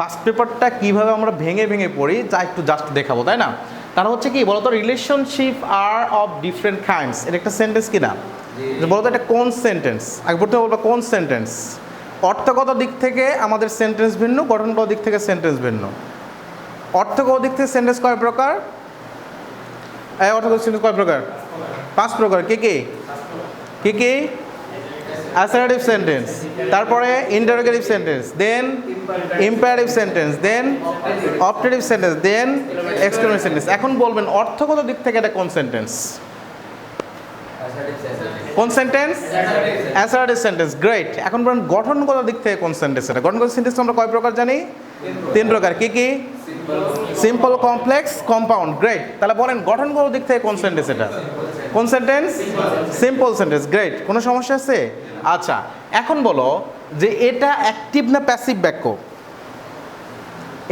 First পেপারটা কীভাবে আমরা ভেঙে ভেঙে পড়ি যা একটু জাস্ট দেখাবো তাই না? তারা হচ্ছে কি বলতো relationship are of different kinds এটা একটা সেন্টেন্স কিনা বলতো এটা কোন সেন্টেন্স আগে প্রথমে বলব কোন সেন্টেন্স অর্থগত দিক থেকে আমাদের সেন্টেন্স ভিন্ন গঠনগত দিক থেকে সেন্টেন্স ভিন্ন। অর্থগত দিক থেকে সেন্টেন্স কয় প্রকার? অর্থগত সেন্টেন্স কয় প্রকার? পাঁচ প্রকার। কে কে? কে কে? অ্যাসারেটিভ সেন্টেন্স তারপরে interrogative sentence then imperative sentence then optative sentence then exclamative sentence এখন বলবেন অর্থগত দিক থেকে এটা কোন সেন্টেন্স কোন সেন্টেন্স অ্যাসারেটিভ সেন্টেন্স গ্রেট এখন বলেন গঠনগত দিক থেকে কোন সেন্টেন্স এটা? গঠনগত সেন্টেন্স আমরা কয় প্রকার জানি? তিন প্রকার। কি কি? সিম্পল কমপ্লেক্স কম্পাউন্ড গ্রেট তাহলে বলেন গঠনগত দিক থেকে কোন সেন্টেন্স এটা? কোন সেন্টেন্স সিম্পল সেন্টেন্স গ্রেট কোনো সমস্যা আছে? আচ্ছা এখন বলো যে এটা অ্যাক্টিভ না প্যাসিভ বাক্য?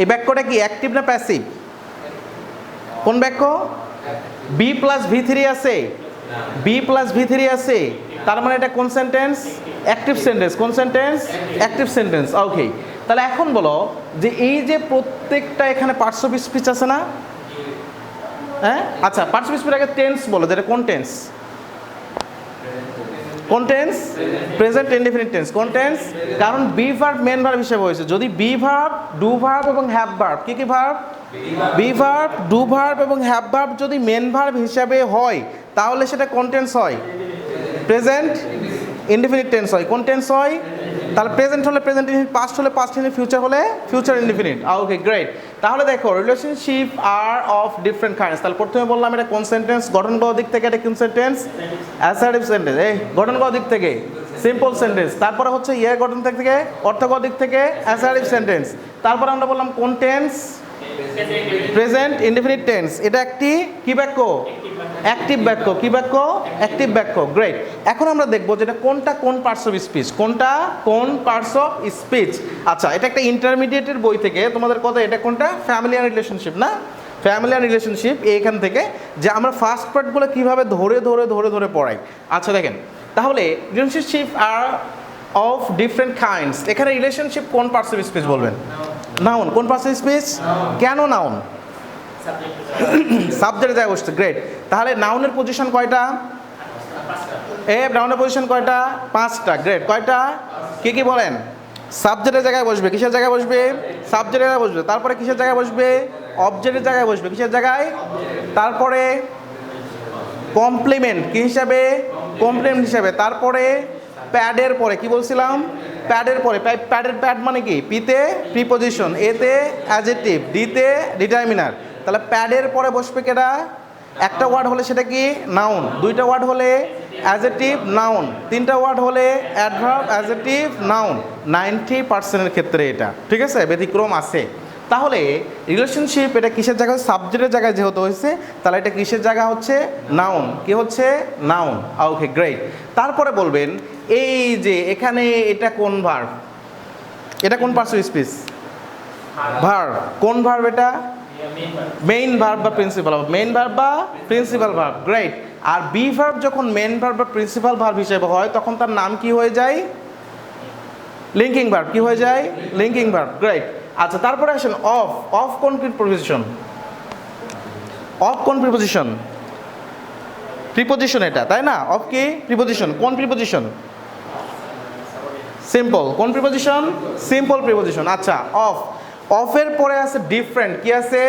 এই বাক্যটা কি অ্যাক্টিভ না প্যাসিভ কোন বাক্য? বি প্লাস ভি থ্রি আছে। বি প্লাস ভি থ্রি আছে। তার মানে এটা কোন সেন্টেন্স অ্যাক্টিভ সেন্টেন্স কোন সেন্টেন্স অ্যাক্টিভ সেন্টেন্স ওকে তাহলে এখন বলো যে এই যে প্রত্যেকটা এখানে পার্টস অফ স্পিচ আছে না হ্যাঁ? আচ্ছা পার্টস অফ আগে টেন্স বলো, যেটা কোন টেন্স কোন টেন্স প্রেজেন্ট ইনডিফিনিট টেন্স কোন টেন্স কারণ বি ভার্ব মেন ভার্ব হিসেবে হয়েছে। যদি বি ভার্ব ডু ভার্ব এবং হ্যাভ ভার্ব কি কি verb be verb do verb এবং হ্যাভ ভার্ব যদি মেন ভার্ব হিসাবে হয়, তাহলে সেটা কোন হয়? প্রেজেন্ট ইনডিফিনিট টেন্স হয়। কোন টেন্স হয়? তাহলে প্রেজেন্ট হলে প্রেজেন্ট ইনডিফিনিট পাস্ট হলে পাস্ট ইনডিফিনিট ফিউচার হলে ফিউচার ইনডিফিনিট ওকে গ্রেট তাহলে দেখো relationship are of different kinds তাহলে প্রথমে বললাম এটা কোন সেন্টেন্স গঠনগত দিক থেকে এটা কোন সেন্টেন্স অ্যাসার্টিভ সেন্টেন্স এই গঠনগত দিক থেকে। সিম্পল সেন্টেন্স তারপরে হচ্ছে ইয়ে গঠন থেকে অর্থগত দিক থেকে অ্যাসার্টিভ সেন্টেন্স তারপর আমরা বললাম কোন টেন্স প্রেজেন্ট ইনডিফিনিট টেন্স এটা একটি কি বাক্য? অ্যাক্টিভ বাক্য। কি বাক্য? অ্যাক্টিভ বাক্য। গ্রেট এখন আমরা দেখব যেটা কোনটা কোন পার্টস অফ স্পিচ কোনটা কোন পার্টস অফ স্পিচ আচ্ছা এটা একটা ইন্টারমিডিয়েটের বই থেকে তোমাদের কথা, এটা কোনটা? ফ্যামিলি ফ্যামিলিয়ার রিলেশনশিপ না? ফ্যামিলি ফ্যামিলিয়ার রিলেশনশিপ এইখান থেকে যে আমরা ফার্স্ট পার্টগুলো কীভাবে ধরে ধরে ধরে ধরে পড়াই। আচ্ছা দেখেন। তাহলে relationship are of different kinds এখানে রিলেশনশিপ কোন পার্টস অফ স্পিচ বলবেন? নাউন কোন পার্টস অফ স্পিচ কেন নাউন? সাবজেক্টে যায় বসছে গ্রেট তাহলে নাউনের পজিশন কয়টা? এ নাউনের পজিশন কয়টা? পাঁচটা গ্রেট কয়টা? কি কি বলেন? সাবজেক্টের জায়গায় বসবে কিসের জায়গায় বসবে? সাবজেক্টের জায়গায় বসবে। তারপরে কিসের জায়গায় বসবে? অবজেক্টের জায়গায় বসবে। কিসের জায়গায়? তারপরে কমপ্লিমেন্ট কি হিসাবে? কমপ্লিমেন্ট হিসাবে। তারপরে প্যাডের পরে কি বলছিলাম? প্যাডের পরে প্যাডের প্যাড মানে কি? পিতে প্রিপোজিশন এতে অ্যাজেটিভ ডিতে ডিটারমিনার তাহলে প্যাডের পরে বসবে কেটা একটা ওয়ার্ড হলে সেটা কি? নাউন দুইটা ওয়ার্ড হলে অ্যাজেটিভ নাউন তিনটা ওয়ার্ড হলে অ্যাডভার্ব অ্যাজেটিভ নাউন নাইনটি পার্সেন্টের ক্ষেত্রে এটা। ঠিক আছে? ব্যতিক্রম আছে। তাহলে রিলেশনশিপ এটা কিসের জায়গায় সাবজেক্টের জায়গায় যেহেতু হয়েছে, তাহলে এটা কিসের জায়গা হচ্ছে? নাউন কি হচ্ছে? নাউন ওকে গ্রেট তারপরে বলবেন এই যে এখানে এটা কোন ভার্ব এটা কোন পার্সন স্পিচ ভার্ব কোন ভার্ব এটা? মেইন ভার্ব বা প্রিন্সিপাল ভার্ব মেইন ভার্ব বা প্রিন্সিপাল ভার্ব গ্রেট আর বি ভার্ব যখন মেইন ভার্ব বা প্রিন্সিপাল ভার্ব হিসেবে হয় তখন তার নাম কি হয়ে যায়? লিঙ্কিং ভার্ব কি হয়ে যায়? লিঙ্কিং ভার্ব গ্রেট আচ্ছা তারপরে আসেন অফ অফ কোন প্রিপোজিশন অফ কোন প্রিপোজিশন প্রিপোজিশন এটা তাই না? অফ কি? প্রিপোজিশন কোন প্রিপোজিশন সিম্পল কোন প্রিপোজিশন সিম্পল প্রিপোজিশন আচ্ছা অফ অফের পরে আছে ডিফারেন্ট কি আছে?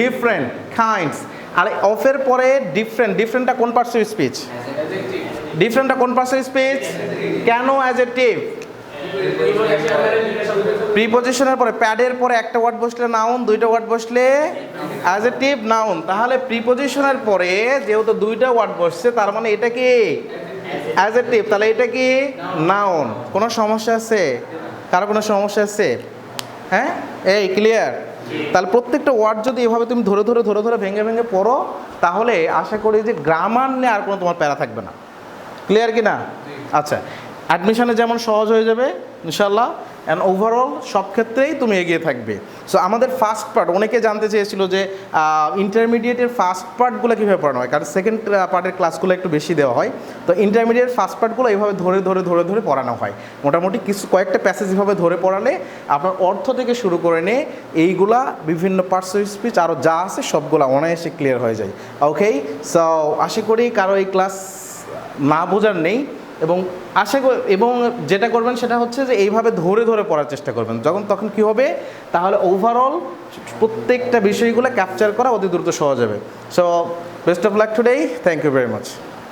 ডিফারেন্ট কাইন্ডস আর অফের পরে ডিফারেন্ট ডিফারেন্টটা কোন পার্টস অফ স্পিচ ডিফারেন্টটা কোন পার্টস অফ স্পিচ কেন অ্যাজেটিভ প্রিপোজিশনের পরে প্যাডের পরে একটা ওয়ার্ড বসলে নাউন দুইটা ওয়ার্ড বসলে অ্যাজেটিভ নাউন তাহলে প্রিপোজিশনের পরে যেহেতু দুইটা ওয়ার্ড বসছে, তার মানে এটা কি? অ্যাজেটিভ তাহলে এটা কি? নাউন কোনো সমস্যা আছে? কারও কোনো সমস্যা আছে? হ্যাঁ? এই ক্লিয়ার তাহলে প্রত্যেকটা ওয়ার্ড যদি এভাবে তুমি ধরে ধরে ধরে ধরে ভেঙে ভেঙে পড়ো তাহলে আশা করি যে গ্রামার নিয়ে আর কোনো তোমার প্যারা থাকবে না। ক্লিয়ার কি না আচ্ছা। অ্যাডমিশনে যেমন সহজ হয়ে যাবে ইনশাল্লাহ অ্যান্ড ওভারঅল সব ক্ষেত্রেই তুমি এগিয়ে থাকবে। সো আমাদের ফার্স্ট পার্ট অনেকে জানতে চেয়েছিল যে ইন্টারমিডিয়েটের ফার্স্ট পার্টগুলো কীভাবে পড়ানো হয়? কারণ সেকেন্ড পার্টের ক্লাসগুলো একটু বেশি দেওয়া হয়। তো ইন্টারমিডিয়েট ফার্স্ট পার্টগুলো এইভাবে ধরে ধরে ধরে ধরে পড়ানো হয়। মোটামুটি কিছু, কয়েকটা প্যাসেজ এভাবে ধরে পড়ালে আপনার অর্থ থেকে শুরু করে নিয়ে এইগুলা বিভিন্ন পার্টস অফ স্পিচ আরও যা আছে সবগুলো অনায়াসে ক্লিয়ার হয়ে যায়। ওকে সো আশা করি কারও এই ক্লাস না বোঝার নেই। এবং আশা এবং যেটা করবেন সেটা হচ্ছে যে এইভাবে ধরে ধরে পড়ার চেষ্টা করবেন। যখন তখন কি হবে? তাহলে ওভারঅল প্রত্যেকটা বিষয়গুলো ক্যাপচার করা অতি দ্রুত সহজ হবে। So best of luck today thank you very much